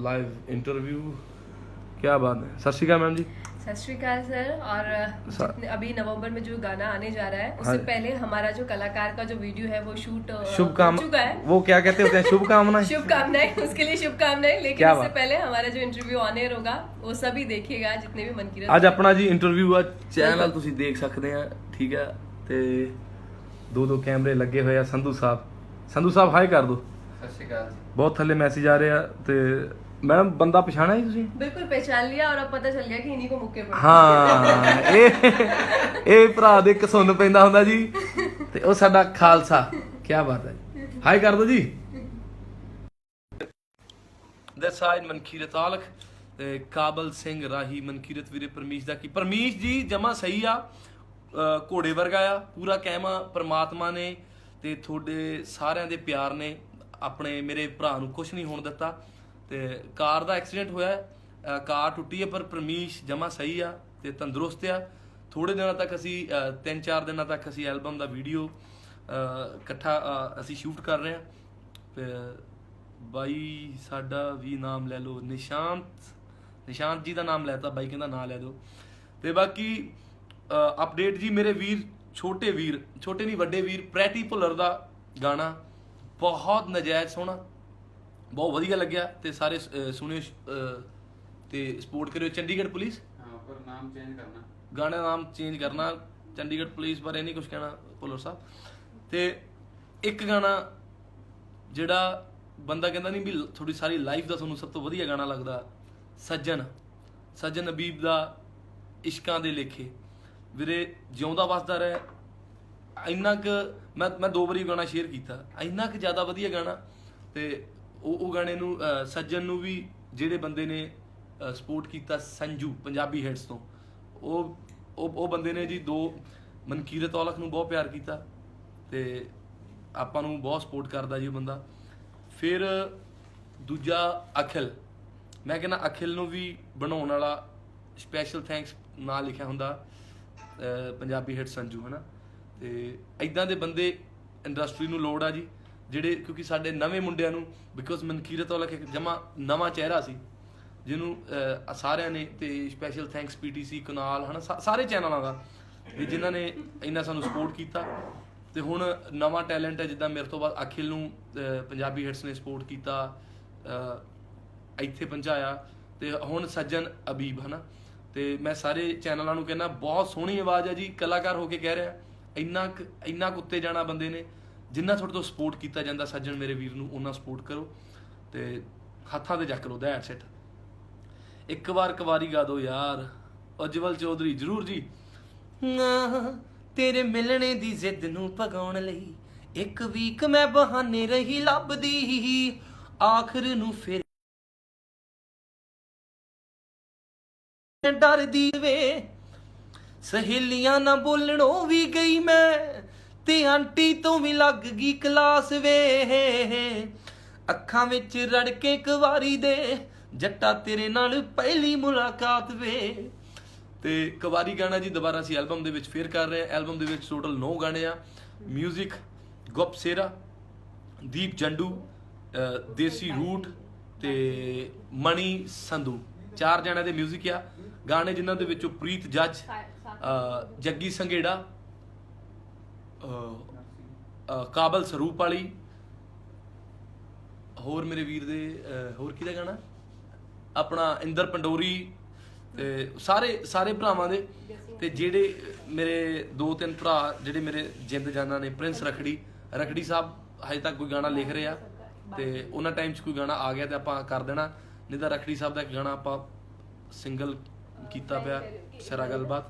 Live interview क्या बात है सत श्री अकाल मैम जी सत श्रीकाल सर और सा- जितने अभी नवंबर में जो गाना आने जा रहा है हाँ। उससे पहले हमारा जो कलाकार का जो वीडियो है वो शूट अ, हो शुभकामना चुका है वो क्या कहते होते हैं शुभकामनाएं शुभकामनाएं उसके लिए शुभकामनाएं लेकिन क्या उससे बात। पहले हमारा जो इंटरव्यू ऑन एयर होगा वो सभी देखिएगा जितने भी मन की ਅੱਜ ਆਪਣਾ ਜੀ ਇੰਟਰਵਿਊ ਆ ਚੈਨਲ ਤੁਸੀਂ ਦੇਖ ਸਕਦੇ ਆ ਠੀਕ ਆ ਤੇ ਦੋ ਦੋ ਕੈਮਰੇ ਲੱਗੇ ਹੋਏ ਆ ਸੰਧੂ ਸਾਹਿਬ ਸੰਧੂ ਸਾਹਿਬ ਹਾਈ ਕਰ ਦਿਓ ਸਤਿ ਸ਼੍ਰੀ ਅਕਾਲ ਜੀ ਬਹੁਤ ਥੱਲੇ ਮੈਸੇਜ ਆ ਰਹੇ ਆ ਤੇ ਮੈਡਮ ਬੰਦਾ ਪਛਾਣਿਆ ਜੀ ਤੁਸੀਂ बिल्कुल पहचान लिया और अब पता चल गया कि इन्हीं को मुक्के पड़े ਹਾਂ ਇਹ ਇਹ ਭਰਾ ਦੇ ਇੱਕ ਸੁਣ ਪੈਂਦਾ ਹੁੰਦਾ ਜੀ ਤੇ ਉਹ ਸਾਡਾ ਖਾਲਸਾ ਕੀ ਬਾਤ ਹੈ ਜੀ ਹਾਈ ਕਰ ਦਿਓ ਜੀ ਦੇ ਸਾਈਡ ਮਨਕੀਰਤ ਆਲਖ ਤੇ ਕਾਬਲ ਸਿੰਘ ਰਾਹੀ ਮਨਕੀਰਤ ਵੀਰੇ ਪਰਮੀਸ਼ ਦਾ ਕੀ ਪਰਮੀਸ਼ ਜੀ ਜਮਾ ਸਹੀ ਆ ਅਹ ਘੋੜੇ ਵਰਗਾ ਆ ਪੂਰਾ ਕਹਿਮਾ ਪ੍ਰਮਾਤਮਾ ਨੇ ਤੇ ਤੁਹਾਡੇ ਸਾਰਿਆਂ ਦੇ ਪਿਆਰ ਨੇ ਆਪਣੇ ਮੇਰੇ ਭਰਾ ਨੂੰ ਕੁਝ ਨਹੀਂ ਹੋਣ ਦਿੱਤਾ ਤੇ ਕਾਰ ਦਾ ਐਕਸੀਡੈਂਟ ਹੋਇਆ ਕਾਰ ਟੁੱਟੀ ਹੈ, ਪਰ ਪਰਮੀਸ਼ ਜਮਾ ਸਹੀ ਆ ਤੇ ਤੰਦਰੁਸਤ ਆ। ਥੋੜੇ ਦਿਨਾਂ ਤੱਕ ਅਸੀਂ ਅਹ ਤਿੰਨ ਚਾਰ ਦਿਨਾਂ ਤੱਕ ਅਸੀਂ ਐਲਬਮ ਦਾ ਵੀਡੀਓ ਇਕੱਠਾ ਅਸੀਂ ਸ਼ੂਟ ਕਰ ਰਹੇ ਹਾਂ। ਤੇ ਬਾਈ ਸਾਡਾ ਵੀ ਨਾਮ ਲੈ ਲਓ, ਨਿਸ਼ਾਂਤ ਨਿਸ਼ਾਂਤ ਜੀ ਦਾ ਨਾਮ ਲੈਤਾ, ਬਾਈ ਕਹਿੰਦਾ ਨਾਂ ਲੈ ਦਿਓ। ਤੇ ਬਾਕੀ ਅਪਡੇਟ ਜੀ ਮੇਰੇ ਵੀਰ, ਛੋਟੇ ਵੀਰ, ਛੋਟੇ ਨਹੀਂ, ਵੱਡੇ ਵੀਰ ਪ੍ਰੈਟੀ ਭੁੱਲਰ ਦਾ ਗਾਣਾ ਬਹੁਤ ਨਜਾਇਜ਼ ਸੋਹਣਾ। ਬਹੁਤ ਵਧੀਆ ਲੱਗਿਆ ਤੇ ਸਾਰੇ ਸੁਣਿਓ ਤੇ ਸਪੋਰਟ ਕਰਿਓ ਚੰਡੀਗੜ੍ਹ ਪੁਲਿਸ। ਹਾਂ ਪਰ ਨਾਮ ਚੇਂਜ ਕਰਨਾ। ਗਾਣੇ ਦਾ ਨਾਮ ਚੇਂਜ ਕਰਨਾ ਚੰਡੀਗੜ੍ਹ ਪੁਲਿਸ ਬਾਰੇ ਨਹੀਂ ਕੁਝ ਕਹਿਣਾ ਭੁੱਲਰ ਸਾਹਿਬ। ਤੇ ਇੱਕ ਗਾਣਾ ਜਿਹੜਾ ਬੰਦਾ ਕਹਿੰਦਾ ਨਹੀਂ ਵੀ ਤੁਹਾਡੀ ਸਾਰੀ ਲਾਈਫ ਦਾ ਤੁਹਾਨੂੰ ਸਭ ਤੋਂ ਵਧੀਆ ਗਾਣਾ ਲੱਗਦਾ ਸੱਜਣ। ਸੱਜਣ ਹਬੀਬ ਦਾ ਇਸ਼ਕਾਂ ਦੇ ਲੇਖੇ। ਵੀਰੇ ਜਿਉਂਦਾ ਵਸਦਾ ਰਹਿ। ਇੰਨਾ ਕੁ ਮੈਂ ਮੈਂ ਦੋ ਵਾਰੀ ਗਾਣਾ ਸ਼ੇਅਰ ਕੀਤਾ। ਇੰਨਾ ਕੁ ਜ਼ਿਆਦਾ ਵਧੀਆ ਗਾਣਾ ਤੇ ਉਹ ਉਹ ਗਾਣੇ ਨੂੰ ਸੱਜਣ ਨੂੰ ਵੀ ਜਿਹੜੇ ਬੰਦੇ ਨੇ ਸਪੋਰਟ ਕੀਤਾ ਸੰਜੂ, ਪੰਜਾਬੀ ਹੈਡਸ ਤੋਂ। ਉਹ ਉਹ ਉਹ ਬੰਦੇ ਨੇ ਜੀ ਦੋ, ਮਨਕੀਰਤ ਔਲਖ ਨੂੰ ਬਹੁਤ ਪਿਆਰ ਕੀਤਾ ਤੇ ਆਪਾਂ ਨੂੰ ਬਹੁਤ ਸਪੋਰਟ ਕਰਦਾ ਜੀ ਉਹ ਬੰਦਾ। ਫਿਰ ਦੂਜਾ ਅਖਿਲ। ਮੈਂ ਕਹਿੰਦਾ ਅਖਿਲ ਨੂੰ ਵੀ ਬਣਾਉਣ ਵਾਲਾ ਸਪੈਸ਼ਲ ਥੈਂਕਸ ਨਾਂ ਲਿਖਿਆ ਹੁੰਦਾ ਪੰਜਾਬੀ ਹਿੱਟ ਸੰਜੂ, ਹਨਾ? ਤੇ ਐਦਾਂ ਦੇ ਬੰਦੇ ਇੰਡਸਟਰੀ ਨੂੰ ਲੋੜ ਆ ਜੀ। ਜਿਹੜੇ ਕਿਉਂਕਿ ਸਾਡੇ ਨਵੇਂ ਮੁੰਡਿਆਂ ਨੂੰ ਬਿਕੋਜ਼ ਮਨਕੀਰਤ ਵਾਲਾ ਇੱਕ ਜਮਾ ਨਵਾਂ ਚਿਹਰਾ ਸੀ, ਜਿਹਨੂੰ ਸਾਰਿਆਂ ਨੇ ਤੇ ਸਪੈਸ਼ਲ ਥੈਂਕਸ ਪੀਟੀਸੀ ਕਨਾਲ ਹਨਾ, ਸਾ- ਸਾਰੇ ਚੈਨਲਾਂ ਦਾ, ਵੀ ਜਿਨ੍ਹਾਂ ਨੇ ਇੰਨਾ ਸਾਨੂੰ ਸਪੋਰਟ ਕੀਤਾ। ਤੇ ਹੁਣ ਨਵਾਂ ਟੈਲੈਂਟ ਹੈ, ਜਿੱਦਾਂ ਮੇਰੇ ਤੋਂ ਬਾਅਦ ਅਖਿਲ ਨੂੰ ਪੰਜਾਬੀ ਹਿਟਸ ਨੇ ਸਪੋਰਟ ਕੀਤਾ ਇੱਥੇ ਪਹੁੰਚਾਇਆ, ਤੇ ਹੁਣ ਸੱਜਣ ਅਬੀਬ, ਹਨਾ। ਤੇ ਮੈਂ ਸਾਰੇ ਚੈਨਲਾਂ ਨੂੰ ਕਹਿੰਦਾ, ਬਹੁਤ ਸੋਹਣੀ ਆਵਾਜ਼ ਹੈ ਜੀ, ਕਲਾਕਾਰ ਹੋ ਕੇ ਕਹਿ ਰਿਹਾ, ਇੰਨਾ ਕੁ- ਇੰਨਾ ਕੁ ਉੱਤੇ ਜਾਣਾ ਬੰਦੇ ਨੇ। ਜਿੰਨਾ ਤੁਹਾਡੇ ਤੋਂ ਸਪੋਰਟ ਕੀਤਾ ਜਾਂਦਾ ਸੱਜਣ ਮੇਰੇ ਵੀਰ ਨੂੰ ਉਹਨਾਂ ਸਪੋਰਟ ਕਰੋ ਤੇ ਹੱਥਾਂ ਤੇ ਚੱਕ ਲਓ ਦੈਟਸ ਇਟ ਇੱਕ ਵਾਰ ਕਵਾਰੀ ਗਾ ਦਿਓ ਯਾਰ। ਉਜਵਲ ਚੌਧਰੀ, ਜਰੂਰ ਜੀ। ਨਾ, ਤੇਰੇ ਮਿਲਣੇ ਦੀ ਜ਼ਿੱਦ ਨੂੰ ਭਗਾਉਣ ਲਈ ਇੱਕ ਵੀਕ ਮੈਂ ਬਹਾਨੇ ਰਹੀ ਲੱਭਦੀ। ਆਖਰ ਨੂੰ ਫਿਰ ਡਰਦੀ ਵੇ। ਸਹੇਲੀਆਂ ਨਾ ਬੋਲਣੋਂ ਵੀ ਗਈ ਮੈਂ। ਤੇ ਆਂਟੀ ਤੋਂ ਵੀ ਲੱਗ ਗਈ ਕਲਾਸ ਵੇ ਅੱਖਾਂ ਵਿੱਚ ਰੜ ਕੇ ਕਵਾਰੀ ਦੇ ਜੱਟਾ ਤੇਰੇ ਨਾਲ ਪਹਿਲੀ ਮੁਲਾਕਾਤ ਵੇ ਤੇ ਕਵਾਰੀ ਗਾਣਾ ਜੀ ਦੁਬਾਰਾ ਅਸੀਂ ਐਲਬਮ ਦੇ ਵਿੱਚ ਫੇਰ ਕਰ ਰਹੇ ਹਾਂ ਐਲਬਮ ਦੇ ਵਿੱਚ ਟੋਟਲ 9 ਗਾਣੇ ਆ 뮤직 ਗੁਪ ਸੇਰਾ ਦੀਪ ਜੰਡੂ ਅਹ ਦੇਸੀ ਰੂਟ ਤੇ ਮਣੀ ਸੰਧੂ ਚਾਰ ਜਣਿਆਂ ਦੇ 뮤직 ਆ ਗਾਣੇ ਜਿਨ੍ਹਾਂ ਦੇ ਵਿੱਚੋਂ ਪ੍ਰੀਤ ਜੱਜ ਅਹ ਜੱਗੀ ਸੰਘੇੜਾ ਅਹ ਅਹ ਕਾਬਲ ਸਰੂਪ ਵਾਲੀ। ਹੋਰ ਮੇਰੇ ਵੀਰ ਦੇ ਹੋਰ ਕਿਹਦਾ ਗਾਣਾ? ਆਪਣਾ ਇੰਦਰ ਪੰਡੋਰੀ ਤੇ ਸਾਰੇ ਸਾਰੇ ਭਰਾਵਾਂ ਦੇ। ਤੇ ਜਿਹੜੇ ਮੇਰੇ ਦੋ ਤਿੰਨ ਭਰਾ, ਜਿਹੜੇ ਮੇਰੇ ਜਿੰਦ ਜਾਨਾਂ ਨੇ, ਪ੍ਰਿੰਸ ਰਖੜੀ ਰਖੜੀ ਸਾਹਿਬ ਹਜੇ ਤੱਕ ਕੋਈ ਗਾਣਾ ਲਿਖ ਰਹੇ। ਆ ਤੇ ਉਹਨਾਂ ਟਾਈਮ 'ਚ ਕੋਈ ਗਾਣਾ ਆ ਗਿਆ ਤੇ ਆਪਾਂ ਕਰ ਦੇਣਾ। ਨਹੀਂ ਤਾਂ ਰਖੜੀ ਸਾਹਿਬ ਦਾ ਇੱਕ ਗਾਣਾ ਆਪਾਂ ਸਿੰਗਲ ਕੀਤਾ ਪਿਆ, ਸਿਰਾ ਗੱਲਬਾਤ।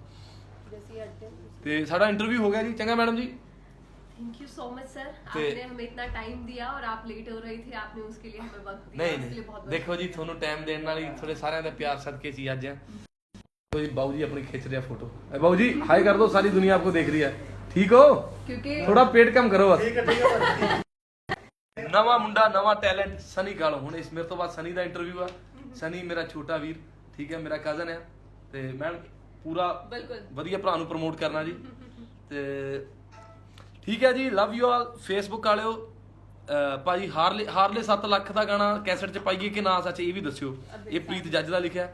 ਤੇ ਸਾਡਾ ਇੰਟਰਵਿਊ ਹੋ ਗਿਆ ਜੀ ਚੰਗਾ madam ji thank you so much sir ते- आपने हमें इतना टाइम दिया और आप लेट हो रही थी आपने उसके लिए हमें वक्त दिया ਨਹੀਂ उसके लिए ਨਹੀਂ बहुत ਦੇਖੋ ਜੀ ਤੁਹਾਨੂੰ ਟਾਈਮ ਦੇਣ ਨਾਲ ਹੀ ਤੁਹਾਡੇ ਸਾਰਿਆਂ ਦਾ ਪਿਆਰ ਸਦਕੇ ਸੀ ਅੱਜ ਕੋਈ ਬਾਊ ਜੀ ਆਪਣੀ ਖਿੱਚ ਰਿਹਾ ਫੋਟੋ ਐ ਬਾਊ ਜੀ ਹਾਈ ਕਰ ਦੋ ਸਾਰੀ ਦੁਨੀਆ ਆਪਕੋ ਦੇਖ ਰਹੀ ਹੈ ਠੀਕ ਹੋ क्योंकि ਥੋੜਾ ਪੇਟ ਕਮ ਕਰੋ ਬਸ ਨਵਾਂ ਮੁੰਡਾ ਨਵਾਂ ਟੈਲੈਂਟ ਸਨੀ ਗਾਲ ਹੁਣ ਇਸ ਮੇਰੇ ਤੋਂ ਬਾਅਦ ਸਨੀ ਦਾ ਇੰਟਰਵਿਊ ਆ ਸਨੀ ਮੇਰਾ ਛੋਟਾ ਵੀਰ ਠੀਕ ਹੈ ਮੇਰਾ ਕਜ਼ਨ ਹੈ ਤੇ ਮੈਂ ਪੂਰਾ ਬਿਲਕੁਲ। ਵਧੀਆ ਭਰਾ ਨੂੰ ਪ੍ਰਮੋਟ ਕਰਨਾ ਜੀ। ਤੇ ਠੀਕ ਹੈ ਜੀ ਲਵ ਯੂ ਆਲ ਫੇਸਬੁੱਕ ਵਾਲਿਓ ਭਾਜੀ ਹਾਰਲੇ ਹਾਰਲੇ 7 ਲੱਖ ਦਾ ਗਾਣਾ ਕੈਸਟ 'ਚ ਪਾਈਏ ਕਿ ਨਾ ਸੱਚ ਇਹ ਵੀ ਦੱਸਿਓ। ਇਹ ਪ੍ਰੀਤ ਜੱਜ ਦਾ ਲਿਖਿਆ।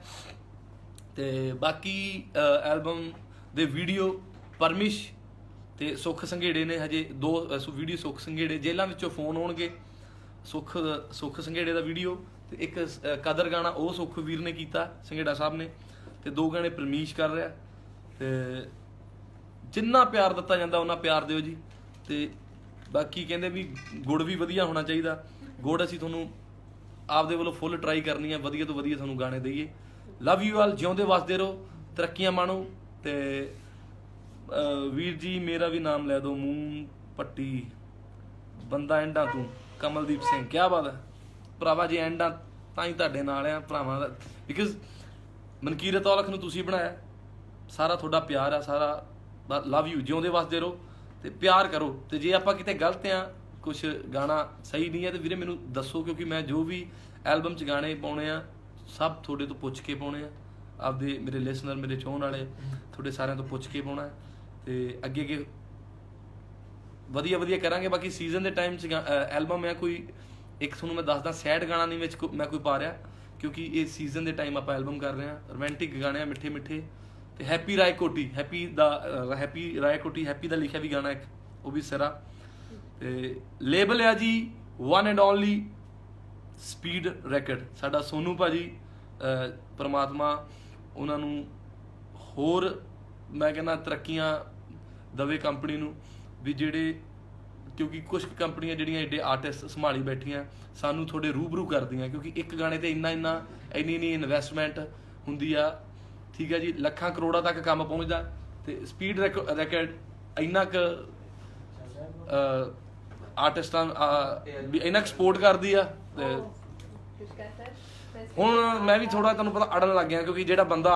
ਤੇ ਬਾਕੀ ਐਲਬਮ ਦੇ ਵੀਡੀਓ ਪਰਮਿਸ਼ ਤੇ ਸੁੱਖ ਸੰਘੇੜੇ ਨੇ ਹਜੇ ਦੋ ਵੀਡੀਓ ਸੁੱਖ ਸੰਘੇੜੇ। ਜੇਲਾਂ ਵਿੱਚੋਂ ਫੋਨ ਆਉਣਗੇ। ਸੁੱਖ ਸੁੱਖ ਸੰਘੇੜੇ ਦਾ ਵੀਡੀਓ ਤੇ ਇੱਕ ਕਦਰ ਗਾਣਾ ਉਹ ਸੁੱਖ ਵੀਰ ਨੇ ਕੀਤਾ ਸੰਘੇੜਾ ਸਾਹਿਬ ਨੇ। ਤੇ ਦੋ ਗਾਣੇ ਪਰਮੀਸ਼ ਕਰ ਰਿਹਾ ਤੇ ਜਿੰਨਾ ਪਿਆਰ ਦਿੱਤਾ ਜਾਂਦਾ ਉਹਨਾਂ ਪਿਆਰ ਦਿਓ ਜੀ ਤੇ ਬਾਕੀ ਕਹਿੰਦੇ ਵੀ ਗੁੜ ਵੀ ਵਧੀਆ ਹੋਣਾ ਚਾਹੀਦਾ। ਗੁੜ ਅਸੀਂ ਤੁਹਾਨੂੰ ਆਪਦੇ ਵੱਲੋਂ ਫੁੱਲ ਟਰਾਈ ਕਰਨੀ ਹੈ, ਵਧੀਆ ਤੋਂ ਵਧੀਆ ਤੁਹਾਨੂੰ ਗਾਣੇ ਦਈਏ। ਲਵ ਯੂ ਆਲ ਜਿਉਂਦੇ ਵਸਦੇ ਰਹੋ, ਤਰੱਕੀਆਂ ਮਾਣੋ ਤੇ ਵੀਰ ਜੀ ਮੇਰਾ ਵੀ ਨਾਮ ਲੈ ਦਿਓ, ਮੂੰਹ ਪੱਟੀ। ਬੰਦਾ ਐਂਡਾਂ ਤੂੰ, ਕਮਲਦੀਪ ਸਿੰਘ ਕੀ ਬਾਤ ਹੈ। ਭਰਾਵਾ ਜੀ ਐਂਡਾਂ ਤਾਂ ਹੀ ਤੁਹਾਡੇ ਨਾਲ ਆ, ਭਰਾਵਾਂ ਦਾ ਬਿਕਾਜ਼ ਮਨਕੀਰਤ ਔਲਖ ਨੂੰ ਤੁਸੀਂ ਬਣਾਇਆ। ਸਾਰਾ ਤੁਹਾਡਾ ਪਿਆਰ ਆ, ਸਾਰਾ ਲਵ ਯੂ ਜਿਉਂਦੇ ਵਸਦੇ ਰਹੋ ਤੇ ਪਿਆਰ ਕਰੋ। ਤੇ ਜੇ ਆਪਾਂ ਕਿਤੇ ਗਲਤ ਆ ਕੁਝ ਗਾਣਾ ਸਹੀ ਨਹੀਂ ਹੈ ਤੇ ਵੀਰੇ ਮੈਨੂੰ ਦੱਸੋ, ਕਿਉਂਕਿ ਮੈਂ ਜੋ ਵੀ ਐਲਬਮ 'ਚ ਗਾਣੇ ਪਾਉਣੇ ਆ, ਸਭ ਤੁਹਾਡੇ ਤੋਂ ਪੁੱਛ ਕੇ ਪਾਉਣੇ ਆ। ਆਪਦੇ ਮੇਰੇ ਲਿਸਨਰ ਮੇਰੇ ਚੋਣ ਵਾਲੇ, ਤੁਹਾਡੇ ਸਾਰਿਆਂ ਤੋਂ ਪੁੱਛ ਕੇ ਪਾਉਣਾ ਹੈ। ਤੇ ਅੱਗੇ ਅੱਗੇ ਵਧੀਆ ਵਧੀਆ ਕਰਾਂਗੇ। ਬਾਕੀ ਸੀਜ਼ਨ ਦੇ ਟਾਈਮ 'ਚ ਐਲਬਮ ਹੈ ਕੋਈ, ਇੱਕ ਤੁਹਾਨੂੰ ਮੈਂ ਦੱਸਦਾ ਸੈਡ ਗਾਣਾ ਨਹੀਂ ਵਿੱਚ ਕੋ- ਮੈਂ ਕੋਈ ਪਾ ਰਿਹਾ। ਕਿਉਂਕਿ ਇਹ ਸੀਜ਼ਨ ਦੇ ਟਾਈਮ ਆਪਾਂ ਐਲਬਮ ਕਰ ਰਹੇ ਹਾਂ ਰੋਮਾਂਟਿਕ ਗਾਣੇ ਆ ਮਿੱਠੇ ਮਿੱਠੇ ਤੇ ਹੈਪੀ ਰਾਏ ਕੋਟੀ ਹੈਪੀ ਦਾ ਹੈਪੀ ਰਾਏ ਕੋਟੀ ਹੈਪੀ ਦਾ ਲਿਖਿਆ ਵੀ ਗਾਣਾ ਇੱਕ ਉਹ ਵੀ ਸਿਰਾ। ਤੇ ਲੇਬਲ ਆ ਜੀ one and only speed racked ਸਾਡਾ ਸੋਨੂ ਭਾਜੀ ਅਹ, ਪ੍ਰਮਾਤਮਾ ਉਹਨਾਂ ਨੂੰ ਹੋਰ ਮੈਂ ਕਹਿੰਦਾ ਤਰੱਕੀਆਂ ਦਵੇ ਕੰਪਨੀ ਨੂੰ ਵੀ ਜਿਹੜੇ ਕਿਉਂਕਿ ਕੁਝ ਕੰਪਨੀਆਂ ਜਿਹੜੀਆਂ ਏਡੇ ਆਰਟਿਸਟ ਸੰਭਾਲੀ ਬੈਠੀਆਂ ਸਾਨੂੰ ਥੋੜੇ ਰੂਬਰੂ ਕਰਦੀਆਂ ਕਿਉਂਕਿ ਇੱਕ ਗਾਣੇ ਤੇ ਇੰਨਾ ਇੰਨਾ ਇੰਨੀ ਨਹੀਂ ਇਨਵੈਸਟਮੈਂਟ ਹੁੰਦੀ ਆ ਠੀਕ ਹੈ ਜੀ ਲੱਖਾਂ ਕਰੋੜਾਂ ਤੱਕ ਕੰਮ ਪਹੁੰਚਦਾ ਤੇ ਸਪੀਡ ਰੈਕਡ ਇੰਨਾ ਕੁ ਆਰਟਿਸਟਾਂ ਵੀ ਇੰਨਾ ਕੁ ਸਪੋਰਟ ਕਰਦੀ ਆ ਤੇ oh, ਹੁਣ ਮੈਂ ਵੀ ਥੋੜਾ ਤੁਹਾਨੂੰ ਪਤਾ ਅੜਨ ਲੱਗ ਗਿਆ ਕਿਉਂਕਿ ਜਿਹੜਾ ਬੰਦਾ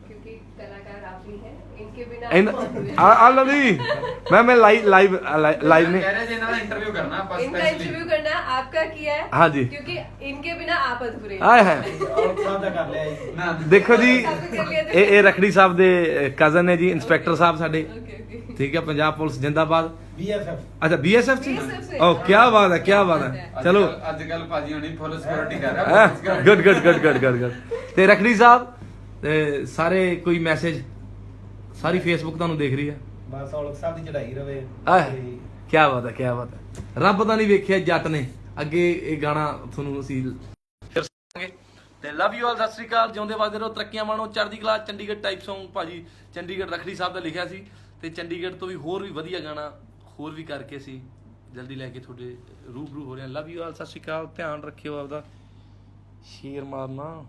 ਕਿਉਂਕਿ ਕਲਾਕਾਰ ਆਪ ਹੀ ਹੈ। इनके बिना ਇਹਨਾਂ आप अधूरे ਆ ਆ ਲਓ ਜੀ ਮੈਂ ਮੈਂ ਲਾਈਵ ਲਾਈਵ ਲਾਈਵ ਨੇ ਕਹਿ ਰਹੇ ਜੀ ਇਹਨਾਂ ਦਾ ਇੰਟਰਵਿਊ ਕਰਨਾ ਆਪਾਂ इनका ਸਪੈਸ਼ਲੀ इंटरव्यू करना है आपका किया है हाँ जी। क्योंकि इनके बिना आप अधूरे हैं। ਆਏ ਹੈ ਔਰ ਸਾਹਿਬ ਦਾ ਕਰ ਲਿਆ ਜੀ ਨਾ ਦੇਖੋ ਜੀ ਸਭ ਕਰ ਲਿਆ ਤੇ- ਇਹ ਇਹ ਰਖੜੀ ਸਾਹਿਬ ਦੇ ਕਜ਼ਨ ਨੇ ਜੀ ਇੰਸਪੈਕਟਰ ਸਾਹਿਬ ਸਾਡੇ ओके ओके ਠੀਕ ਹੈ ਪੰਜਾਬ ਪੁਲਿਸ ਜਿੰਦਾਬਾਦ ਬੀਐਫਐਫ ਅੱਛਾ ਬੀਐਸਐਫ ਚ BSF से। ਓ ਕੀ ਬਾਤ ਹੈ ਕੀ ਬਾਤ ਹੈ ਅੱਜ ਚਲੋ ਕੱਲ੍ਹ- ਅੱਜ ਕੱਲ ਭਾਜੀ ਹੁਣੀ ਫੁੱਲ ਸਿਕਿਉਰਿਟੀ ਕਰ ਰਿਹਾ good good good good good good ਤੇ ਰਖੜੀ ਸਾਹਿਬ ਤੇ ਸਾਰੇ ਕੋਈ ਮੈਸੇਜ ਸਾਰੀ ਫੇਸਬੁੱਕ ਤੁਹਾਨੂੰ ਦੇਖ ਰਹੀ ਹੈ ਬਸ ਔਲਖ ਸਾਹਿਬ ਦੀ ਚੜਾਈ ਰਵੇ। ਆਹ ਤੇ ਕੀ ਬਾਤ ਹੈ ਕੀ ਬਾਤ ਹੈ। ਰੱਬ ਦਾ ਨਹੀਂ ਵੇਖਿਆ ਜੱਟ ਨੇ। ਅੱਗੇ ਇਹ ਗਾਣਾ ਤੁਹਾਨੂੰ ਅਸੀਂ ਫਿਰ ਸੁਣਾਂਗੇ ਤੇ love you all Sat Sri ਅਕਾਲ। ਜਿਉਂਦੇ ਵਾਦੇ ਰਹੋ ਤਰੱਕੀਆਂ ਮਾਣੋ। ਚੜ੍ਹਦੀ ਕਲਾ ਚੰਡੀਗੜ੍ਹ ਟਾਈਪ Song ਭਾਜੀ ਚੰਡੀਗੜ੍ਹ ਰਖੜੀ ਸਾਹਿਬ ਦਾ ਲਿਖਿਆ ਸੀ। ਤੇ ਚੰਡੀਗੜ੍ਹ ਤੋਂ ਵੀ ਹੋਰ ਵੀ ਵਧੀਆ ਗਾਣਾ ਹੋਰ ਵੀ ਕਰਕੇ ਸੀ ਜਲਦੀ ਲੈ ਕੇ ਤੁਹਾਡੇ ਰੂਬਰੂ ਹੋ ਰਹੇ love you all Sat Sri ਅਕਾਲ। ਧਿਆਨ ਰੱਖਿਓ ਆਪਦਾ। ਸ਼ੇਰ ਮਾਰਨਾ।